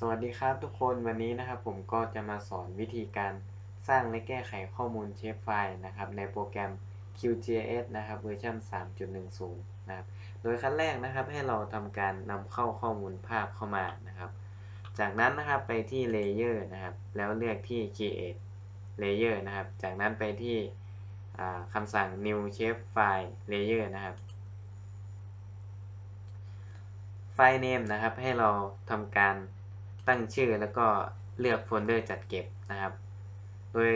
สวัสดีครับทุกคนวันนี้นะครับผมก็จะมาสอนวิธีการสร้างและแก้ไขข้อมูลเชฟไฟล์นะครับในโปรแกรม QGIS นะครับเวอร์ชัน3.10 นะครับโดยขั้นแรกนะครับให้เราทำการนำเข้าข้อมูลภาพเข้ามานะครับ จากนั้นนะครับไปที่ Layer นะครับแล้วเลือกที่ Create Layer นะครับจากนั้นไปที่คำสั่ง New Shape File Layer นะครับไฟล์ name นะครับให้เราทำการ ตั้งชื่อแล้วก็เลือกโฟลเดอร์จัดเก็บนะครับ โดย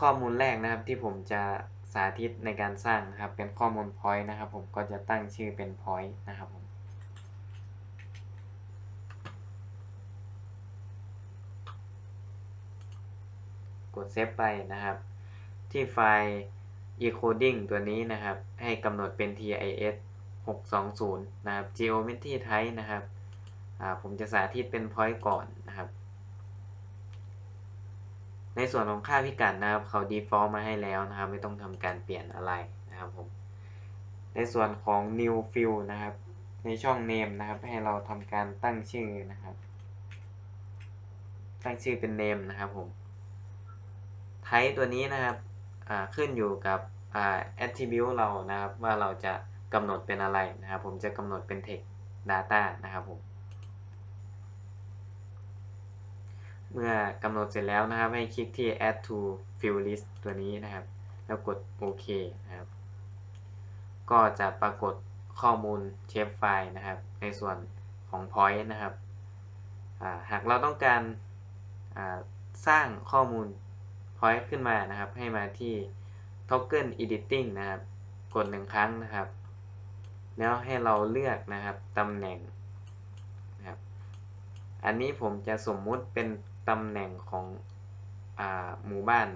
ข้อมูลแรกนะครับที่ผมจะสาธิตในการสร้างนะครับ เป็นข้อมูล point นะครับ ผมก็จะตั้งชื่อเป็น point นะครับผมกดเซฟไปนะครับ ที่ไฟล์ encoding ตัวนี้นะครับ ให้กำหนดเป็น TIS 620 นะครับ geometry type นะครับ ผมจะสาธิตเป็น point ก่อนนะครับ ในส่วนของค่าพิกัดนะครับ เขา default มาให้แล้วนะครับ ไม่ต้องทำการเปลี่ยนอะไรนะครับผม ในส่วนของ new field นะครับ ในช่อง name นะครับ ให้เราทำการตั้งชื่อนะครับ ตั้งชื่อเป็น name นะครับผม type ตัวนี้นะครับขึ้นอยู่กับ attribute เรานะครับ ว่าเราจะกำหนดเป็นอะไรนะครับ ผมจะกำหนดเป็น text data นะครับผม เมื่อกำหนดเสร็จแล้วนะครับ ให้คลิกที่ add to field list ตัวนี้นะครับ แล้วกดโอเคนะครับ ก็จะปรากฏข้อมูลเชฟไฟล์นะครับ ในส่วนของ point นะครับ หากเราต้องการสร้างข้อมูล point ขึ้นมานะครับ ให้มาที่ toggle editing นะครับ กดหนึ่งครั้งนะครับ แล้วให้เราเลือกนะครับตำแหน่งนะครับอันนี้ผมจะสมมุติเป็น ตำแหน่งของอหมู่บ้าน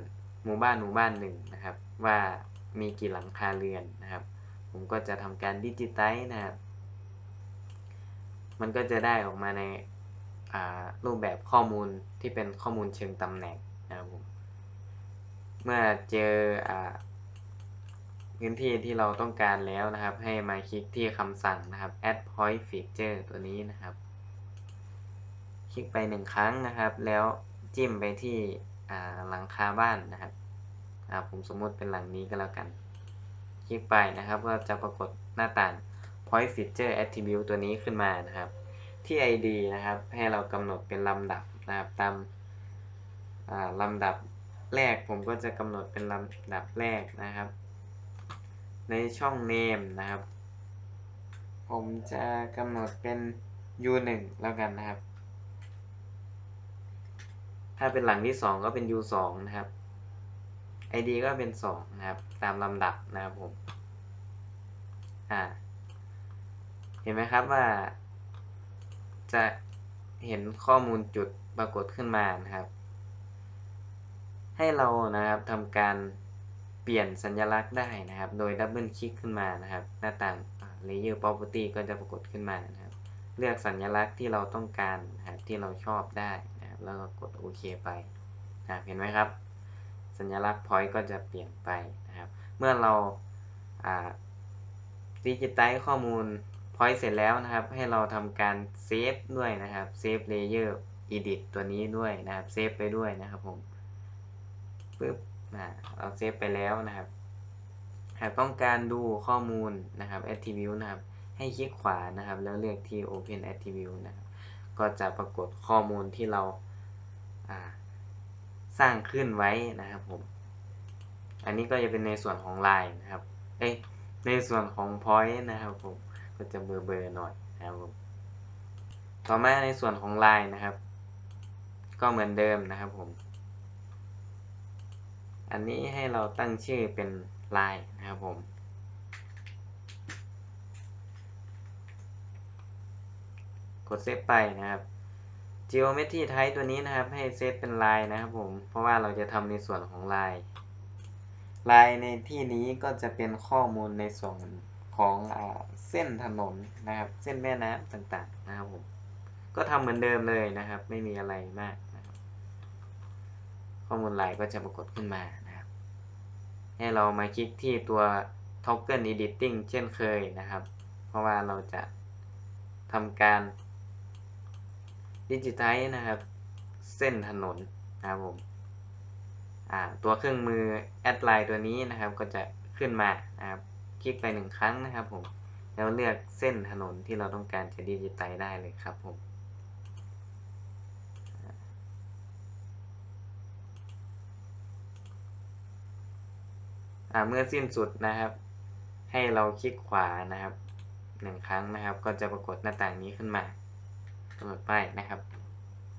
หมู่บ้านหมู่บ้านหนึ่งนะครับ ว่ามีกี่หลังคาเรือนนะครับ ผมก็จะทำการดิจิไตนะครับ มันก็จะได้ออกมาในรูปแบบข้อมูลที่เป็นข้อมูลเชิงตำแหน่งนะครับผมเมื่อเจออพื้นที่ที่เราต้องการแล้วนะครับ ให้มาคลิกที่คำสั่งนะครับ add point feature ตัวนี้นะครับ คลิกไปหนึ่งครั้งนะครับ แล้วจิ้มไปที่หลังคาบ้านนะครับผมสมมุติเป็นหลังนี้ก็แล้วกัน คลิกไปนะครับ ก็จะปรากฏหน้าต่าง point feature attribute ตัวนี้ขึ้นมานะครับ ที่ id นะครับ ให้เรากำหนดเป็นลำดับนะครับตามลำดับแรกผมก็จะกำหนดเป็นลำดับแรกนะครับ ในช่อง name นะครับ ผมจะกำหนดเป็น u1 แล้วกันนะครับ ถ้าเป็นหลังที่ 2 ก็เป็น u2 นะครับ id ก็เป็น 2 นะครับ ตามลำดับนะครับผม อ่า เห็นไหมครับว่า จะเห็นข้อมูลจุดปรากฏขึ้นมานะครับ ให้เรานะครับทำการเปลี่ยนสัญลักษณ์ได้นะครับ โดยดับเบิลคลิกขึ้นมานะครับ หน้าต่าง Layer Property ก็จะปรากฏขึ้นมานะครับ เลือกสัญลักษณ์ที่เราต้องการนะครับที่เราชอบได้นะ แล้วก็กดโอเคไปนะเห็นไหมครับ สัญลักษณ์ point ก็จะเปลี่ยนไปนะครับ เมื่อเราดิจิตไลข้อมูล point เสร็จแล้วนะครับ ให้เราทำการเซฟด้วยนะครับเซฟ layer edit ตัวนี้ด้วยนะครับเซฟไปด้วยนะครับผมปึ๊บนะเราเซฟไปแล้วนะครับ หากต้องการดูข้อมูลนะครับ attribute นะครับ ให้คลิกขวานะครับ แล้วเลือกที่ open attribute นะครับ ก็จะปรากฏข้อมูลที่เรา สร้างขึ้นไว้นะครับผม อันนี้ก็จะเป็นในส่วนของ line นะครับ เอ้ในส่วนของ point นะครับผม ก็จะเบอร์เบอร์หน่อยนะครับผม ต่อมาในส่วนของ line นะครับ ก็เหมือนเดิมนะครับผม อันนี้ให้เราตั้งชื่อเป็นลายนะครับผมกดเซฟไปนะครับ geometry type ตัวนี้นะครับ ให้เซตเป็นลายนะครับผม เพราะว่าเราจะทำในส่วนของลายลายในที่นี้ก็จะเป็นข้อมูลในส่วนของอเส้นถนนนะครับ เส้นแม่น้ำต่างๆนะครับผมก็ทำเหมือนเดิมเลยนะครับ ไม่มีอะไรมากนะครับ ข้อมูลลายก็จะปรากฏขึ้นมานะครับ ให้เรามาคลิกที่ตัว Toggle Editing เช่นเคยนะครับ เพราะว่าเราจะทำการ ดิจิไทนะครับ เส้นถนนนะครับผมตัวเครื่องมือแอดไลน์ตัวนี้นะครับ ก็จะขึ้นมานะครับ คลิกไปหนึ่งครั้งนะครับผม แล้วเลือกเส้นถนนที่เราต้องการจะดิจิไตได้เลยครับผมเมื่อสิ้นสุดนะครับ ให้เราคลิกขวานะครับหนึ่งครั้งนะครับ ก็จะปรากฏหน้าต่างนี้ขึ้นมา กำหนดป้ายนะครับ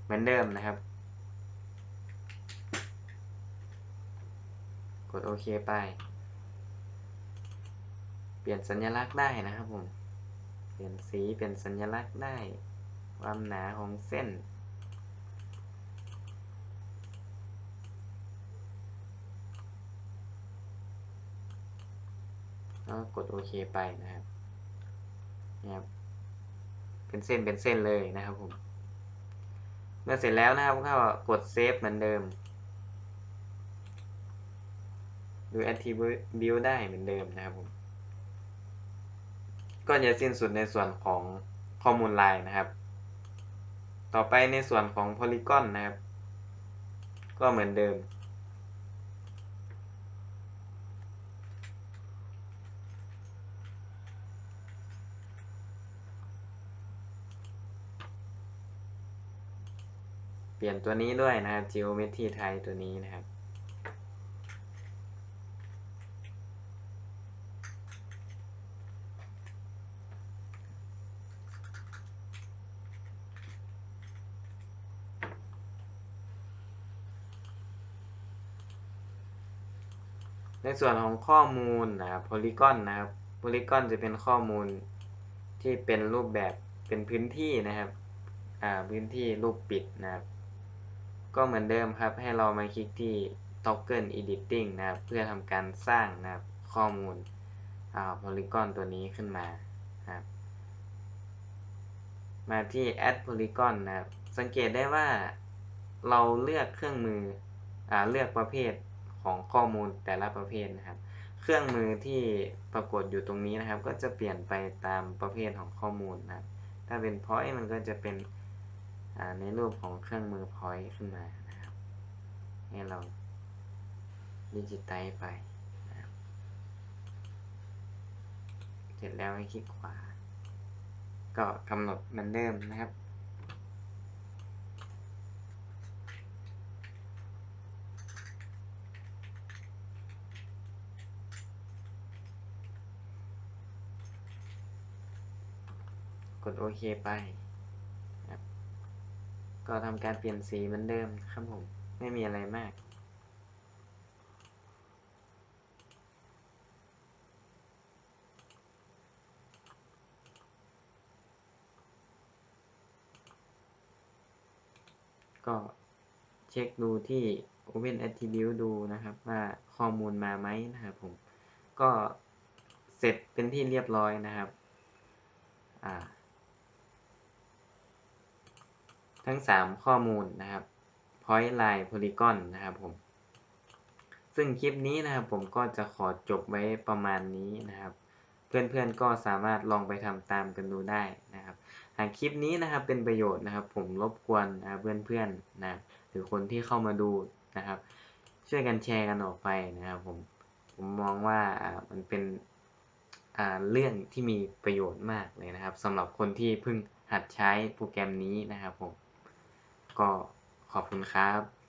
เหมือนเดิมนะครับ กดโอเคไป เปลี่ยนสัญลักษณ์ได้นะครับผม เปลี่ยนสีเปลี่ยนสัญลักษณ์ได้ ความหนาของเส้นแล้วกดโอเคไปนะครับนะครับ เป็นเส้นเป็นเส้นเลยนะครับผมเมื่อเสร็จแล้วนะครับก็กดเซฟเหมือนเดิมดู attribute ได้เหมือนเดิมนะครับผมก็จะสิ้นสุดในส่วนของข้อมูลลายนะครับ ต่อไปในส่วนของ polygon นะครับ ก็เหมือนเดิม ลี่ยนตัวนี้ด้วยนะครับ geometry ไทยตัวนี้นะครับ ในส่วนของข้อมูลนะครับ polygon นะครับ polygon จะเป็นข้อมูลที่เป็นรูปแบบเป็นพื้นที่นะครับ อ่า พื้นที่รูปปิดนะครับ ก็เหมือนเดิมครับ ให้เรามาคลิกที่ toggle editing นะครับ เพื่อทำการสร้างนะครับข้อมูลอ่า polygon ตัวนี้ขึ้นมานครับมาที่ add polygon นะครับ สังเกตได้ว่าเราเลือกเครื่องมืออ่าเลือกประเภทของข้อมูลแต่ละประเภทนะครับ เครื่องมือที่ปรากฏอยู่ตรงนี้นะครับ ก็จะเปลี่ยนไปตามประเภทของข้อมูลนะครับ ถ้าเป็น point มันก็จะเป็น ในรูปของเครื่องมือ point ขึ้นมานะครับ ให้เราดิจิตไลไปนะครับเสร็จแล้วให้คลิกขวา ก็กำหนดเหมือนเดิมนะครับกดโอเคไป ก็ทำการเปลี่ยนสีเหมือนเดิมครับผม ไม่มีอะไรมาก ก็เช็คดูที่ Open Attribute ดูนะครับว่าข้อมูลมาไหมนะครับผม ก็เสร็จเป็นที่เรียบร้อยนะครับ อ่า ทั้ง 3 ข้อมูลนะครับ point line polygon นะครับผม ซึ่งคลิปนี้นะครับผมก็จะขอจบไว้ประมาณนี้นะครับ เพื่อนๆก็สามารถลองไปทำตามกันดูได้นะครับ หากคลิปนี้นะครับเป็นประโยชน์นะครับ ผมรบกวนนะเพื่อนๆนะหรือคนที่เข้ามาดูนะครับ ช่วยกันแชร์กันออกไปนะครับผมผมมองว่ามันเป็นเรื่องที่มีประโยชน์มากเลยนะครับสำหรับคนที่เพิ่งหัดใช้โปรแกรมนี้นะครับผม ก็ขอบคุณครับ